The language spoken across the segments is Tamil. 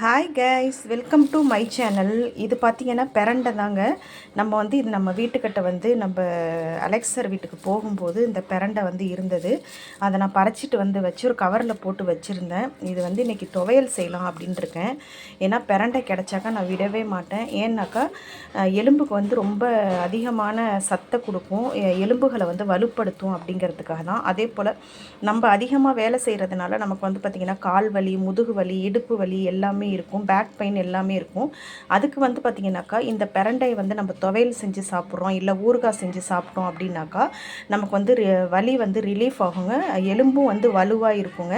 Hi guys welcome to my channel இது பார்த்திங்கன்னா பெரண்டை தாங்க. நம்ம வந்து இது நம்ம வீட்டுக்கிட்ட வந்து நம்ம அலெக்சர் வீட்டுக்கு போகும்போது இந்த பெரண்டை வந்து இருந்தது. அதை நான் பறிச்சிட்டு வந்து வச்சு ஒரு கவரில் போட்டு வச்சுருந்தேன். இது வந்து இன்றைக்கி துவையல் செய்யலாம் அப்படின்ட்டுருக்கேன் ஏன்னா பெரண்டை கிடச்சாக்கா நான் விடவே மாட்டேன். ஏன்னாக்கா எலும்புக்கு வந்து ரொம்ப அதிகமான சத்தை கொடுக்கும். எ- எலும்புகளை வந்து வலுப்படுத்தும் அப்படிங்கிறதுக்காக தான். அதே போல் நம்ம அதிகமாக வேலை செய்கிறதுனால நமக்கு வந்து பார்த்திங்கன்னா கால் வலி முதுகு வலி இடுப்பு வலி எல்லாமே இருக்கும் பேக் பெயின் எல்லாமே இருக்கும். அதுக்கு வந்து பார்த்திங்கனாக்கா இந்த பெரண்டை வந்து நம்ம துவையல் செஞ்சு சாப்பிட்றோம் இல்லை ஊறுகாய் செஞ்சு சாப்பிட்டோம் அப்படின்னாக்கா நமக்கு வந்து ரி- வலி வந்து ரிலீஃப் ஆகுங்க. எலும்பும் வந்து வலுவாக இருக்குங்க.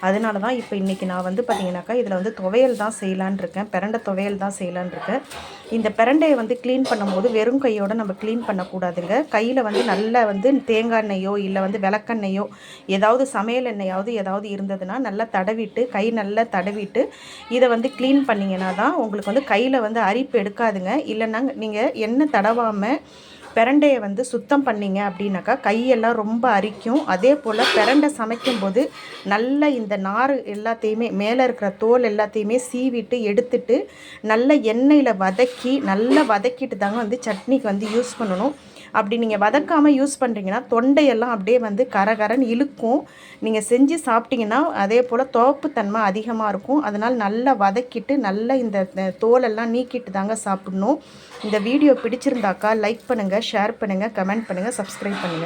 அதனால தான் இப்போ இன்றைக்கி நான் வந்து பார்த்திங்கனாக்கா இதில் வந்து துவையல் தான் செய்யலான்னு இருக்கேன். பெரண்டை துவையல் தான் செய்யலான்னு இருக்கேன். இந்த பெரண்டையை வந்து க்ளீன் பண்ணும்போது வெறும் கையோடு நம்ம க்ளீன் பண்ணக்கூடாதுங்க. கையில் வந்து நல்லா வந்து தேங்காய் எண்ணெயோ இல்லை வந்து விளக்கெண்ணெயோ ஏதாவது சமையல் எண்ணெயாவது ஏதாவது இருந்ததுன்னா நல்லா தடவிட்டு கை நல்லா தடவிட்டு இதை வந்து க்ளீன் பண்ணிங்கன்னா தான் உங்களுக்கு வந்து கையில் வந்து அரிப்பு எடுக்காதுங்க. இல்லைன்னா நீங்கள் எண்ணெய் தடவாமல் பிரண்டையை வந்து சுத்தம் பண்ணீங்க அப்படின்னாக்கா கையெல்லாம் ரொம்ப அரிக்கும். அதே போல் பிரண்டை சமைக்கும்போது நல்ல இந்த நார் எல்லாத்தையுமே மேலே இருக்கிற தோல் எல்லாத்தையுமே சீவிட்டு எடுத்துட்டு நல்ல எண்ணெயில் வதக்கி நல்லா வதக்கிட்டு தாங்க வந்து சட்னிக்கு வந்து யூஸ் பண்ணணும். அப்படி நீங்கள் வதக்காமல் யூஸ் பண்ணுறீங்கன்னா தொண்டையெல்லாம் அப்படியே வந்து கரகரன்னு இழுக்கும். நீங்கள் செஞ்சு சாப்பிட்டீங்கன்னா அதே போல் தோப்புத்தன்மை அதிகமாக இருக்கும். அதனால் நல்லா வதக்கிட்டு நல்லா இந்த இந்த தோலெல்லாம் நீக்கிட்டு தாங்க சாப்பிடணும். இந்த வீடியோ பிடிச்சிருந்தாக்கா லைக் பண்ணுங்கள் ஷேர் பண்ணுங்கள் கமெண்ட் பண்ணுங்கள் சப்ஸ்கிரைப் பண்ணுங்கள்